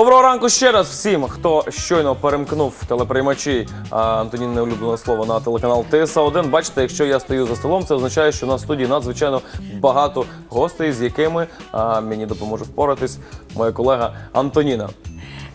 Доброго ранку ще раз всім, хто щойно перемкнув телеприймачі а, Антоніни улюблене слово на телеканал ТСА 1 Бачите, якщо я стою за столом, це означає, що на студії надзвичайно багато гостей, з якими а, мені допоможе впоратись моя колега Антоніна.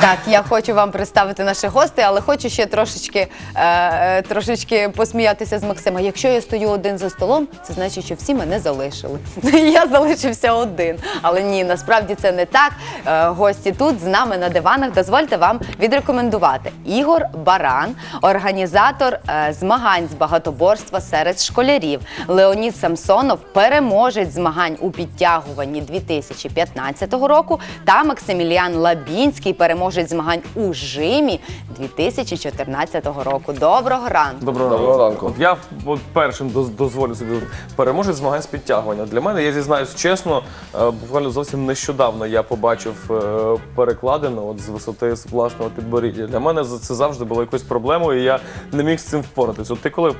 Так, я хочу вам представити наших гостей, але хочу ще трошечки, е, е, трошечки посміятися з Максима. Якщо я стою один за столом, це значить, що всі мене залишили. Я залишився один. Але ні, насправді це не так. Е, гості тут з нами на диванах. Дозвольте вам відрекомендувати Ігор Баран, організатор е, змагань з багатоборства серед школярів. Леонід Самсонов, переможець змагань у підтягуванні 2015 року, та Максиміліан Лабінський, переможець змагань у жимі 2014 року. Доброго ранку. Доброго, Доброго ранку. От я от першим доз- дозволю собі переможець змагань з підтягування. Для мене, я зізнаюсь чесно, е, буквально зовсім нещодавно я побачив е, перекладину от з висоти з власного підборіддя. Для мене за- це завжди було якоюсь проблемою, і я не міг з цим впоратись. От ти коли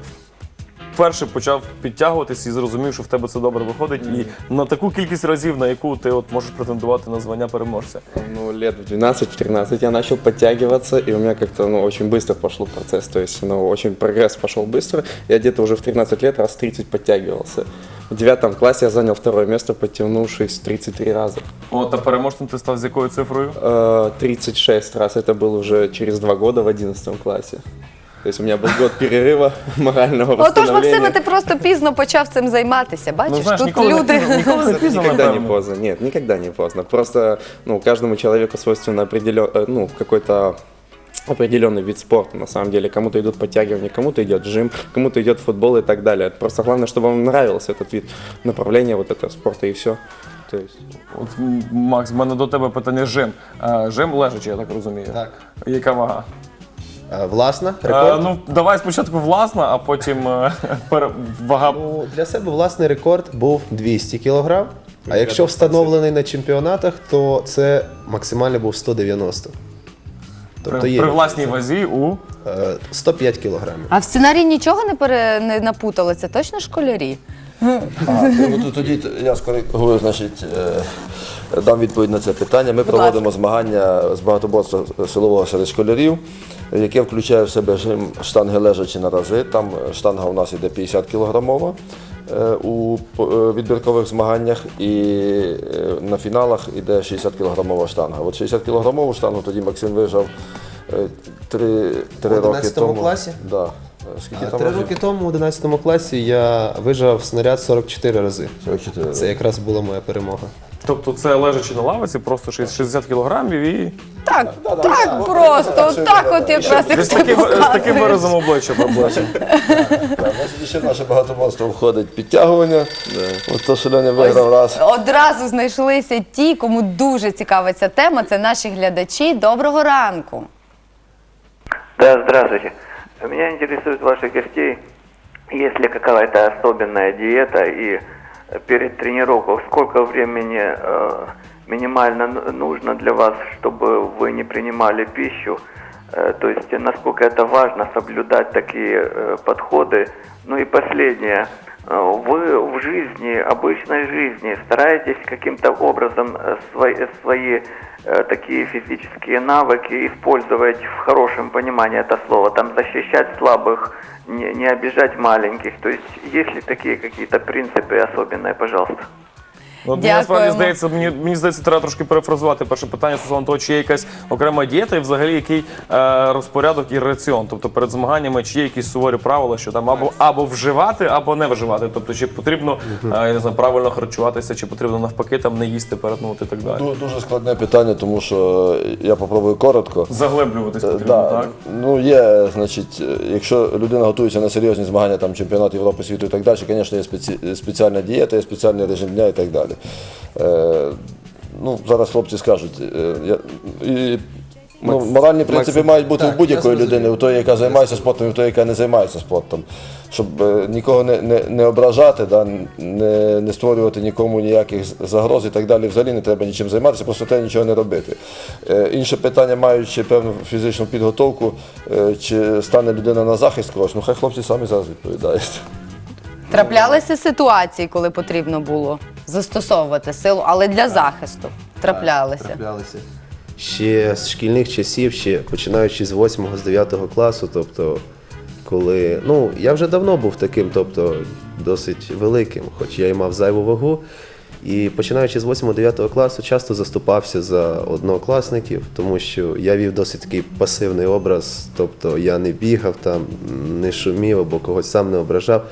вперше почав підтягуватись і зрозумів, що в тебе це добре виходить, і на таку кількість разів, на яку ти от можеш претендувати на звання переможця. Ну, лет в 12-13 я начал подтягиваться, и у меня как-то ну, очень быстро пошел процесс. То есть, ну, очень прогресс пошел быстро. Я где-то уже в 13 лет раз 30 подтягивался. В девятом классе я занял второе место, подтянувшись 33 раза. От, а переможцем ти став з якою цифрою? Э, 36 раз. Это был уже через два года в 11 классе. То есть у меня был год перерыва морального Отож, Максиме, восстановления. ти просто пізно почав цим займатися. Бачиш, Ну, знаєш, тут ніколи не люди. пізно, ніколи не пізно, Никогда не напевно. поздно. Нет, никогда не поздно. Просто ну, каждому человеку свойственно определен, ну, какой-то определенный вид спорта, на самом деле. Кому-то идут подтягивания, кому-то идет жим, кому-то идет футбол и так далее. Просто главное, чтобы вам нравился этот вид направления вот этого спорта и все. То есть... От, м, Макс, в мене до тебе питання жим. Е, Жим лежачи, я так розумію. Так. Яка вага? Е, Власна, Е, рекорд. ну, давай спочатку власна, а потім е, вага. Ну, для себе власний рекорд був 200 кг. А якщо встановлений на чемпіонатах, то це максимально був 190. Тобто При, є при власній вазі у е, 105 кілограмів. А в сценарії нічого не пере не напутали? Це точно школярі? А, ну, то- тоді я скоригую, значить, е, дам відповідь на це питання. Ми проводимо змагання з багатоборства силового серед школярів, яке включає в себе жим штанги лежачі на рази. Там штанга у нас йде 50 кілограмова е, у е, відбіркових змаганнях, і е, на фіналах йде 60 кілограмова штанга. От 60 кілограмову штангу тоді Максим вижав три, три У роки 11 тому. класі? Да. Скільки А там Три разів? роки тому, у 11 класі, я вижав снаряд 44 рази. 44. Це якраз була моя перемога. тобто це лежачи на лавиці, просто 60 кілограмів і Так, так просто, так от якраз як з ти таким, з таким показуєш. виразом обличчя. Так, значить, ще в наше багатоборство входить підтягування. От то, що Леня виграв раз. Одразу знайшлися ті, кому дуже цікава ця тема. Це наші глядачі. Доброго ранку. Да, здравствуйте. Меня интересует ваших гостей, есть ли какая-то особенная диета и э, перед тренировкой сколько времени э, минимально ну- нужно для вас, чтобы вы не принимали пищу, Э, то есть э, насколько это важно соблюдать такие э, подходы. Ну и последнее. Вы в жизни, обычной жизни, стараетесь каким-то образом э, свои, свои э, такие физические навыки использовать в хорошем понимании это слова, там защищать слабых, не, не обижать маленьких. То есть есть ли такие какие-то принципы особенные, пожалуйста? От мені Дякуємо. насправді здається, мені, мені здається, треба трошки перефразувати перше питання стосовно того, чи є якась окрема дієта і взагалі який е, розпорядок і раціон. Тобто перед змаганнями чи є якісь суворі правила, що там або або вживати, або не вживати. Тобто, чи потрібно е, я не знаю, правильно харчуватися, чи потрібно навпаки там не їсти перетнути і так далі. Ду- Дуже складне питання, тому що я попробую коротко. Заглиблюватись Е, потрібно, Да. так? Ну, є, значить, е, якщо людина готується на серйозні змагання, там чемпіонат Європи, світу і так далі, звісно, є спеці... спеціальна дієта, є спеціальний режим дня і так далі. Е, ну, зараз хлопці скажуть. Е, я... і... Ну, моральні принципи мають бути Так, в будь-якої я зрозумів. людини, у тої, яка займається спортом, і у тої, яка не займається спортом. Щоб е, нікого не, не, не ображати, да, не, не створювати нікому ніяких з- загроз і так далі. Взагалі не треба нічим займатися, просто треба нічого не робити. Е, інше питання, маючи певну фізичну підготовку, е, чи стане людина на захист когось, ну хай хлопці самі зараз відповідають. Траплялися ситуації, коли потрібно було застосовувати силу, але для захисту траплялися. Траплялися. ще з шкільних часів, ще починаючи з 8 з 9 класу, тобто, коли. Ну, я вже давно був таким, тобто досить великим, хоч я і мав зайву вагу. І починаючи з 8-9 класу, часто заступався за однокласників, тому що я вів досить такий пасивний образ, тобто я не бігав там, не шумів або когось сам не ображав.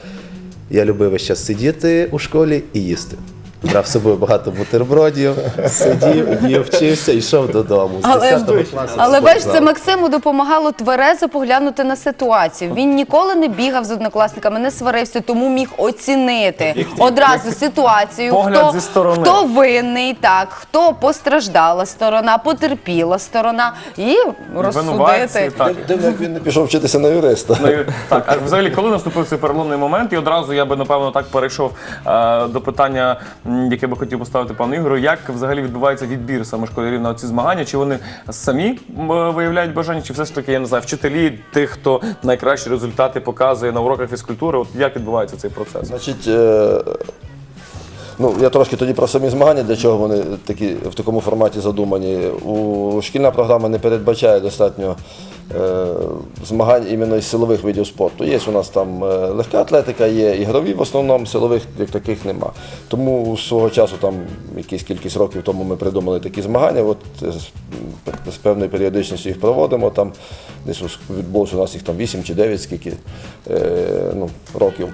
Я любив весь час сидіти у школі і їсти. Брав з собою багато бутербродів, сидів, їв, вчився і йшов додому. З Але, 10 класу але в бачиш, спортзал. це Максиму допомагало тверезо поглянути на ситуацію. Він ніколи не бігав з однокласниками, не сварився, тому міг оцінити одразу ситуацію, Погляд хто, зі сторони. хто винний, так, хто постраждала сторона, потерпіла сторона, і розсудити. так. Дивно, як він не пішов вчитися на юриста. Ну, і- так, а взагалі, коли наступив цей переломний момент, і одразу я би напевно так перейшов е, до питання, яке би хотів поставити пану Ігорю, як взагалі відбувається відбір саме школярів на ці змагання? Чи вони самі виявляють бажання, чи все ж таки я не знаю, вчителі тих, хто найкращі результати показує на уроках фізкультури? От як відбувається цей процес? Значить, е, ну, я трошки тоді про самі змагання, для чого вони такі, в такому форматі задумані. У, шкільна програма не передбачає достатньо е, змагань іменно із силових видів спорту. Є у нас там е, легка атлетика, є ігрові, в основному силових як таких нема. Тому свого часу, там якісь кількість років тому ми придумали такі змагання. От е, з, з певною періодичністю їх проводимо. Там десь відбулося у нас їх там 8 чи 9 скільки е, ну, років.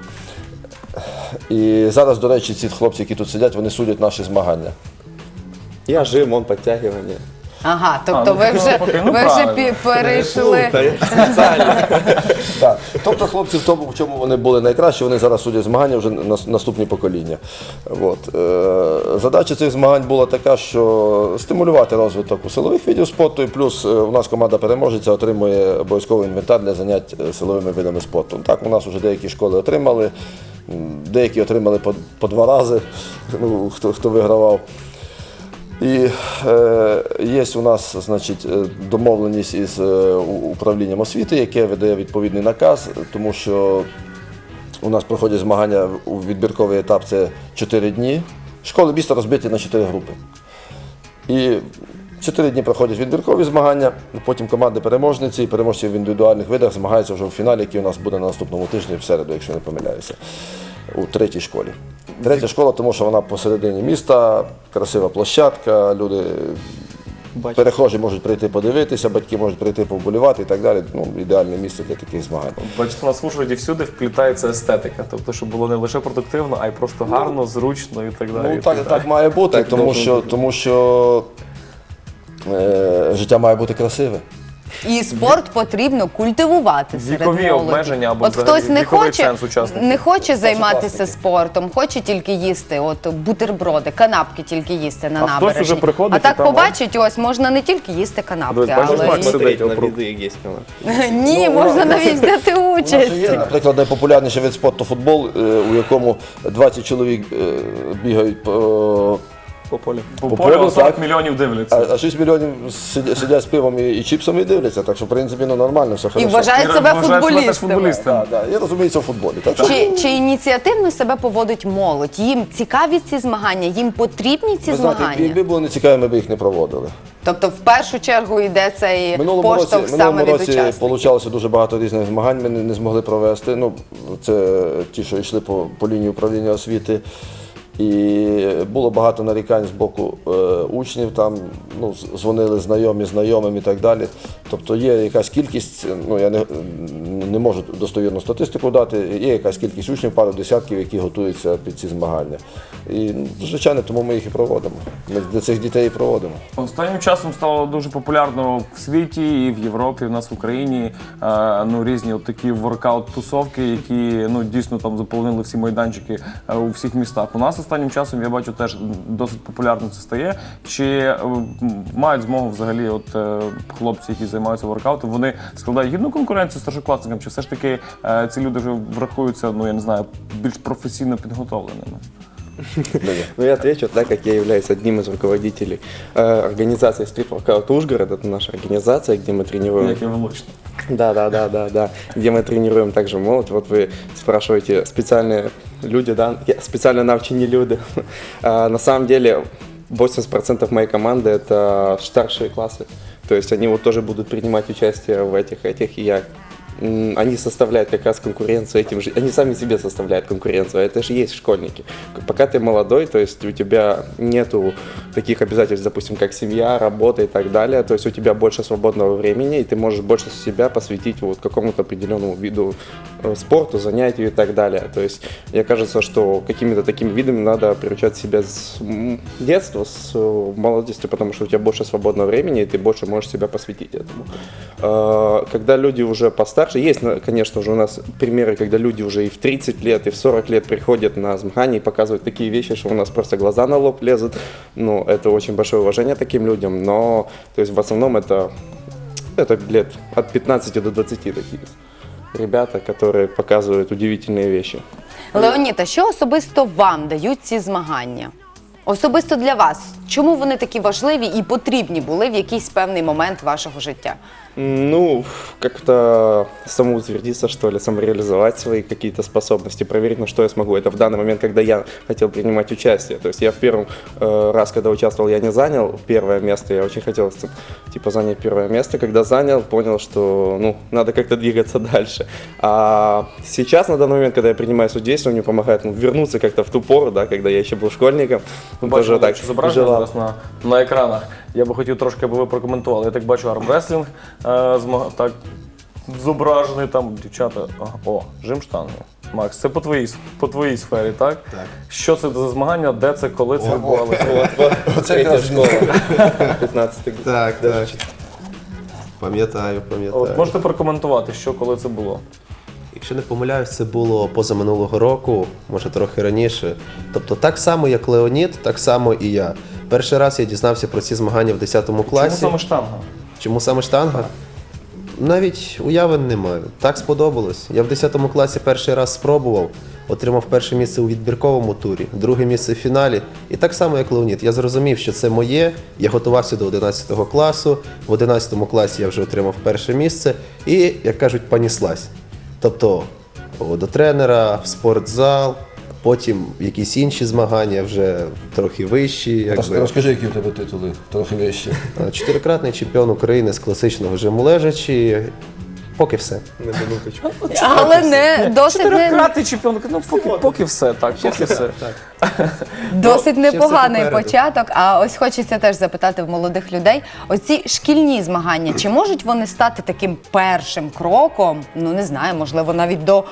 І зараз, до речі, ці хлопці, які тут сидять, вони судять наші змагання. Я жим, он подтягивание. Ага, тобто ну, ви вже, навпаки, ну, ви вже правильно. пі- перейшли. Так. Тобто хлопці в тому, в чому вони були найкращі, вони зараз судять змагання вже на наступні покоління. От. Е, Задача цих змагань була така, що стимулювати розвиток у силових видів спорту, і плюс е, у нас команда переможеця отримує обов'язковий інвентар для занять е, силовими видами спорту. Так, у нас вже деякі школи отримали, деякі отримали по, по два рази, ну, хто, хто вигравав. І е, є у нас значить, е, домовленість із е, управлінням освіти, яке видає відповідний наказ, тому що у нас проходять змагання у відбірковий етап це 4 дні. Школи міста розбиті на 4 групи. І 4 дні проходять відбіркові змагання, потім команди переможниці і переможці в індивідуальних видах змагаються вже у фіналі, який у нас буде на наступному тижні в середу, якщо не помиляюся, у третій школі. Третя школа, тому що вона посередині міста, красива площадка, люди. Перехожі можуть прийти подивитися, батьки можуть прийти повболівати і так далі. Ну, ідеальне місце для таких змагань. Бачите, у нас в Ужгороді всюди вплітається естетика, тобто, щоб було не лише продуктивно, а й просто гарно, зручно і так далі. Ну і так, так має бути, Так тому должно що, бути. тому що е, життя має бути красиве. І спорт потрібно культивувати серед Вікові молоді. обмеження або От взагалі хтось не віковий хоче, ценз учасників. не хоче займатися спортом, хоче тільки їсти, от бутерброди, канапки тільки їсти на А хтось набережні. уже приходить а і так там, побачить, ось можна не тільки їсти канапки, Дивись, бачиш, але Макс й... сидить Смотреть на виды есть канал. ні, Ну, можна навіть взяти У нас участь. є, наприклад, найпопулярніший вид спорту футбол, е, у якому 20 чоловік е, бігають по, По полю. По по полю полю, 40 так. мільйонів дивляться. а, а 6 мільйонів сидять, сидять з пивом і, і чіпсами і дивляться. Так що, в принципі, ну нормально, все І хорошо. І себе вважають себе футболістами. футболістами. Так, так, я розумію, це в футболі. Так, що, Чи, чи ініціативно себе поводить молодь? Їм цікаві ці змагання, їм потрібні ці ви знаєте, змагання? якби було не цікаві, ми б їх не проводили. Тобто, в першу чергу йде цей Минулому році, поштовх саме минулому від році получалося дуже багато різних змагань, ми не, не змогли провести. Ну, це ті, що йшли по, по лінії управління освіти. І було багато нарікань з боку е, учнів, там ну, дзвонили знайомі знайомим і так далі. Тобто є якась кількість, ну я не, не можу достовірну статистику дати, є якась кількість учнів, пару десятків, які готуються під ці змагання. І звичайно, тому ми їх і проводимо. Ми для цих дітей і проводимо. Останнім часом стало дуже популярно в світі і в Європі, в нас в Україні е, ну, різні от такі воркаут-тусовки, які ну, дійсно там заполонили всі майданчики е, у всіх містах. У нас останнім часом я бачу теж досить популярно це стає. Чи е, мають змогу взагалі, от хлопці, які займаються воркаутом, вони складають гідну конкуренцію старшокласникам, чи все ж таки е, ці люди вже врахуються, ну я не знаю, більш професійно підготовленими? Ну, я отвечу, так как я являюсь одним из руководителей э, организации Street Workout Ужгород. Это наша организация, где мы тренируем Як і влучно. Да, да, да, да, да. Где мы тренируем также молот. Вот вы спрашиваете, специальные люди, да? Я- Специально навчені люди. А, на самом деле, 80% моей команды это старшие классы. То есть они вот тоже будут принимать участие в этих этих, и я они составляют как раз конкуренцию этим же, они сами себе составляют конкуренцию, а это же есть школьники. Пока ты молодой, то есть у тебя нету таких обязательств, допустим, как семья, работа и так далее, то есть у тебя больше свободного времени, и ты можешь больше себя посвятить вот какому-то определенному виду э, спорту, занятию и так далее. То есть мне кажется, что какими-то такими видами надо приучать себя с детства, с э, молодости, потому что у тебя больше свободного времени, и ты больше можешь себя посвятить этому. Э, Когда люди уже постарше, есть, на- конечно, уже у нас примеры, когда люди уже и в 30 лет, и в 40 лет приходят на змагания и показывают такие вещи, что у нас просто глаза на лоб лезут. Ну, это очень большое уважение таким людям, но то есть в основном это, это лет от 15 до 20 такие ребята, которые показывают удивительные вещи. Леонід, а що особисто вам дають ці змагання? Особисто для вас, чому вони такі важливі і потрібні були в якийсь певний момент вашого життя? Ну, как-то самоутвердиться, что ли, самореализовать свои какие-то способности, проверить, на что я смогу. Это в данный момент, когда я хотел принимать участие. То есть я в первый э, раз, когда участвовал, я не занял первое место. Я очень хотел, типа, занять первое место. Когда занял, понял, что, ну, надо как-то двигаться дальше. А сейчас, на данный момент, когда я принимаю судейство, мне помогает ну, вернуться как-то в ту пору, да, когда я еще был школьником. Ну, Бачимо тоже так так, зображення желал. зараз на, на екранах. Я би хотів трошки, аби ви прокоментували. Я так бачу армреслінг е, так зображений там дівчата. О, жим штанги. Макс, це по твоїй, по твоїй сфері, так? Так. Що це за змагання, де це, коли це відбувалося? Оце якраз школа. 15 год. Так, так. Пам'ятаю, пам'ятаю. От можете прокоментувати, що коли це було? Якщо не помиляюсь, це було позаминулого року, може трохи раніше. Тобто так само, як Леонід, так само і я. Перший раз я дізнався про ці змагання в 10 Чому класі. саме штанга? Чому саме штанга? Навіть уяви не маю. Так сподобалось. Я в 10 класі перший раз спробував, отримав перше місце у відбірковому турі, друге місце в фіналі. І так само, як Леонід, я зрозумів, що це моє. Я готувався до 11 класу. В 11 класі я вже отримав перше місце і, як кажуть, поніслась. Тобто до тренера, в спортзал, потім якісь інші змагання, вже трохи вищі. Якби. Розкажи, які у тебе титули, трохи вищі. Е, Чотирикратний чемпіон України з класичного жиму лежачі. Поки все. Минуточку. Але не досить не, Чотирикратний чемпіон. Ну, поки, поки все, так, поки все. Досить Ну, все непоганий початок. А ось хочеться теж запитати в молодих людей: оці шкільні змагання, чи можуть вони стати таким першим кроком? Ну не знаю, можливо, навіть до,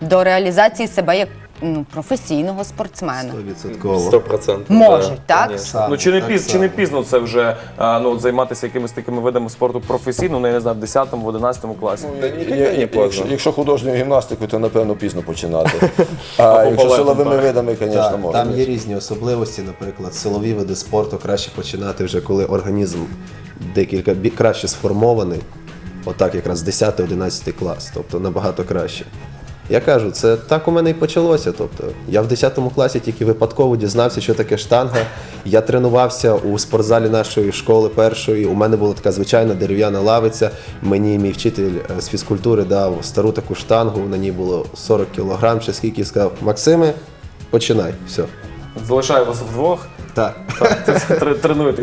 до реалізації себе як ну, професійного спортсмена. Стовідсотково. Сто процентов. Можуть, так? Ну чи не піз, чи не пізно це вже а, ну от займатися якимись такими видами спорту професійно, ну я не знаю, в 10 в 11 класі. Никогда не Якщо, поздно. якщо художню гімнастику, то напевно пізно починати. А якщо балетом, силовими так. видами, звісно, Так, можна. там є різні особливості, наприклад, силові види спорту краще починати вже коли організм декілька бі- краще сформований. Отак, якраз 10-11 клас, тобто набагато краще. Я кажу, це так у мене і почалося. Тобто, я в 10 класі тільки випадково дізнався, що таке штанга. Я тренувався у спортзалі нашої школи першої. У мене була така звичайна дерев'яна лавиця. Мені мій вчитель е, з фізкультури дав стару таку штангу. На ній було 40 кілограм, чи скільки сказав, Максиме, починай. Все. Залишаю вас вдвох. Так.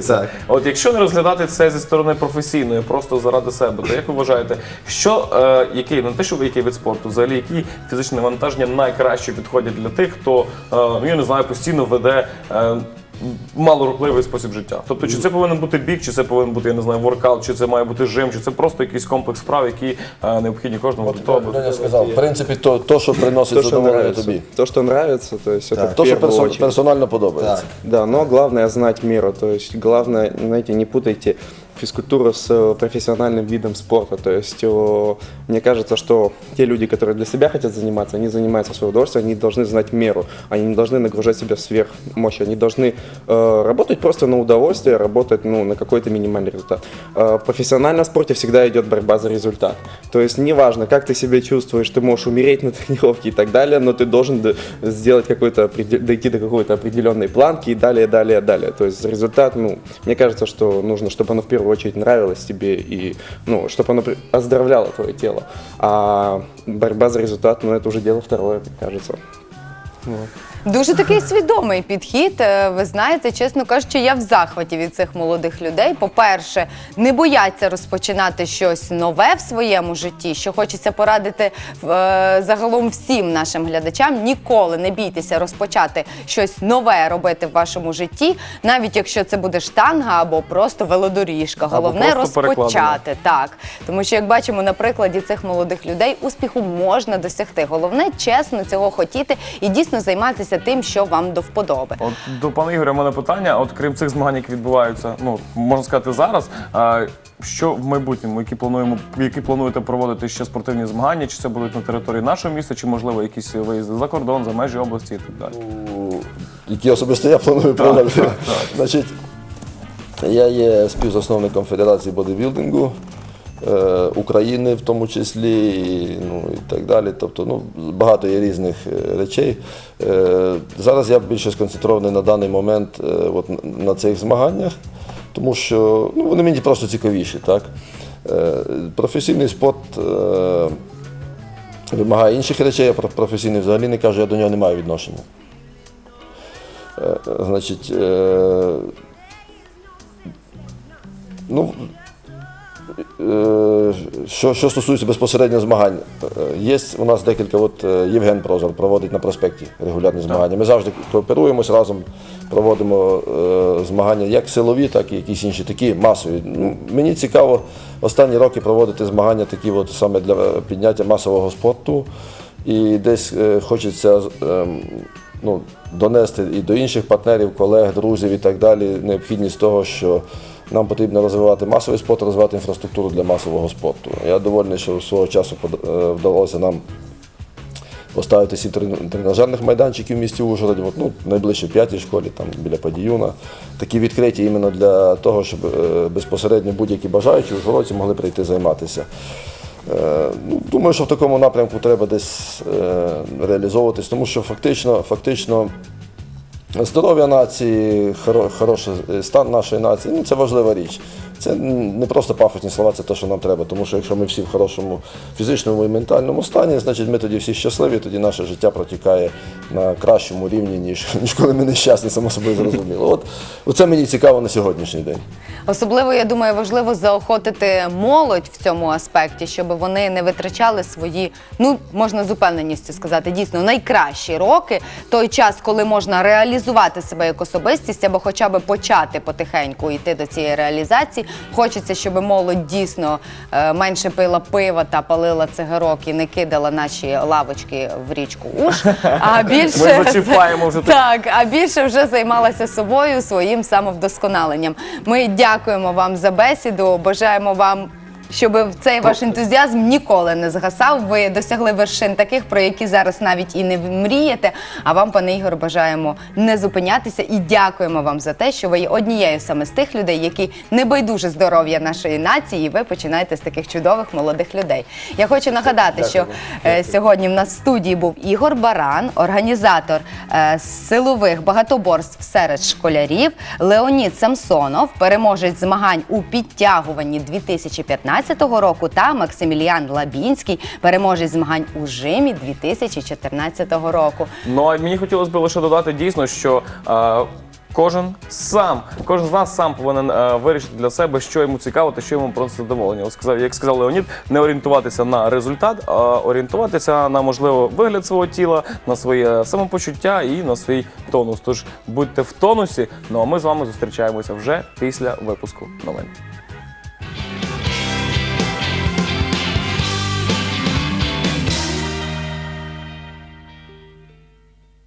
Так. От якщо не розглядати це зі сторони професійної, просто заради себе, то як ви вважаєте, що е, який ну, не те, що який вид спорту, взагалі які фізичні навантаження найкраще підходять для тих, хто е, ну я не знаю, постійно веде. Е, Малорухливий спосіб життя. Тобто, чи це повинен бути біг, чи це повинен бути, я не знаю, воркаут, чи це має бути жим, чи це просто якийсь комплекс справ, які е, необхідні кожному до того. Я сказав, в принципі, то, то що приносить То, что задоволення нравится. тобі. То, что нравится, то есть это в То, що первую персо- очередь. персонально подобається. Да, но главное знать меру. То есть главное, знаете, не путайте физкультуру с э, профессиональным видом спорта. То есть о, мне кажется, что те люди, которые для себя хотят заниматься, они занимаются в свое удовольствие, они должны знать меру. Они не должны нагружать себя в сверхмощь. Они должны э, работать просто на удовольствие, работать ну, на какой-то минимальный результат. Э, в профессиональном спорте всегда идет борьба за результат. То есть неважно, как ты себя чувствуешь, ты можешь умереть на тренировке и так далее, но ты должен сделать какой-то, дойти до какой-то определенной планки и далее, далее, далее. То есть результат, ну, мне кажется, что нужно, чтобы оно в первую очередь нравилось тебе и, ну, чтобы оно оздоровляло твое тело. А борьба за результат, ну, это уже дело второе, мне кажется. Дуже такий свідомий підхід. Е, Ви знаєте, чесно кажучи, я в захваті від цих молодих людей. По-перше, не бояться розпочинати щось нове в своєму житті, що хочеться порадити е, загалом всім нашим глядачам. Ніколи не бійтеся розпочати щось нове робити в вашому житті, навіть якщо це буде штанга або просто велодоріжка. Або Головне просто перекладина. розпочати. Так, тому що як бачимо на прикладі цих молодих людей, успіху можна досягти. Головне чесно цього хотіти і дійсно займатися тим, що вам до вподоби. От до пана Ігоря в мене питання. От крім цих змагань, які відбуваються, ну можна сказати зараз. А, що в майбутньому, які плануємо, які плануєте проводити ще спортивні змагання? Чи це будуть на території нашого міста, чи можливо якісь виїзди за кордон, за межі області і так далі? які особисто я планую проводити. Значить, я є співзасновником Федерації бодибілдингу України, в тому числі, і, ну, і так далі. Тобто, ну, багато є різних е, речей. Е, зараз я більше сконцентрований на даний момент е, от, на цих змаганнях, тому що ну, вони мені просто цікавіші. Так? Е, професійний спорт. Е, Вимагає інших речей, я про професійний взагалі не кажу, я до нього не маю відношення. Е, Значить, е, ну, е, що, що стосується безпосередньо змагань, е, є у нас декілька, от е, Євген Прозор проводить на проспекті регулярні змагання. Ми завжди кооперуємось разом, проводимо е, змагання як силові, так і якісь інші такі масові. Ну, мені цікаво останні роки проводити змагання такі от саме для підняття масового спорту. І десь е, хочеться ем, ну, донести і до інших партнерів, колег, друзів і так далі необхідність того, що нам потрібно розвивати масовий спорт, розвивати інфраструктуру для масового спорту. Я довольний, що свого часу е, вдалося нам поставити сім тренажерних майданчиків в місті Ужгороді, ну, найближче п'ятій школі, там біля Падіюна. Такі відкриті іменно для того, щоб е, безпосередньо будь-які бажаючі ужгородці могли прийти займатися. Е, ну, думаю, що в такому напрямку треба десь реалізовуватись, тому що фактично, фактично здоров'я нації, хоро- хороший стан нашої нації ну, це важлива річ. Це не просто пафосні слова, це те, що нам треба. Тому що якщо ми всі в хорошому фізичному і ментальному стані, значить ми тоді всі щасливі, тоді наше життя протікає на кращому рівні, ніж, ніж коли ми нещасні, само собою зрозуміло. От, оце мені цікаво на сьогоднішній день. Особливо, я думаю, важливо заохотити молодь в цьому аспекті, щоб вони не витрачали свої, ну можна з упевненістю сказати, дійсно найкращі роки, той час, коли можна реалізувати себе як особистість, або хоча б почати потихеньку йти до цієї реалізації. Хочеться, щоб молодь дійсно е, менше пила пива та палила цигарок і не кидала наші лавочки в річку Уж, а більше Ми зачіпаємо вже так, а більше вже займалася собою, своїм самовдосконаленням. Ми дякуємо вам за бесіду. Бажаємо вам. Щоб цей ваш ентузіазм ніколи не згасав. Ви досягли вершин таких, про які зараз навіть і не мрієте. А вам, пане Ігор, бажаємо не зупинятися і дякуємо вам за те, що ви є однією саме з тих людей, які не байдуже здоров'я нашої нації. І ви починаєте з таких чудових молодих людей. Я хочу нагадати, що е, сьогодні в нас в студії був Ігор Баран, організатор е, силових багатоборств серед школярів, Леонід Самсонов, переможець змагань у підтягуванні 2015 року, та Максиміліан Лабінський, переможець змагань у жимі 2014 року. Ну а мені хотілося б лише додати дійсно, що е, кожен сам, кожен з нас сам повинен е, вирішити для себе, що йому цікаво та що йому просто задоволення. Сказав, як сказав Леонід, не орієнтуватися на результат, а орієнтуватися на можливо вигляд свого тіла, на своє самопочуття і на свій тонус. Тож будьте в тонусі. Ну а ми з вами зустрічаємося вже після випуску новин.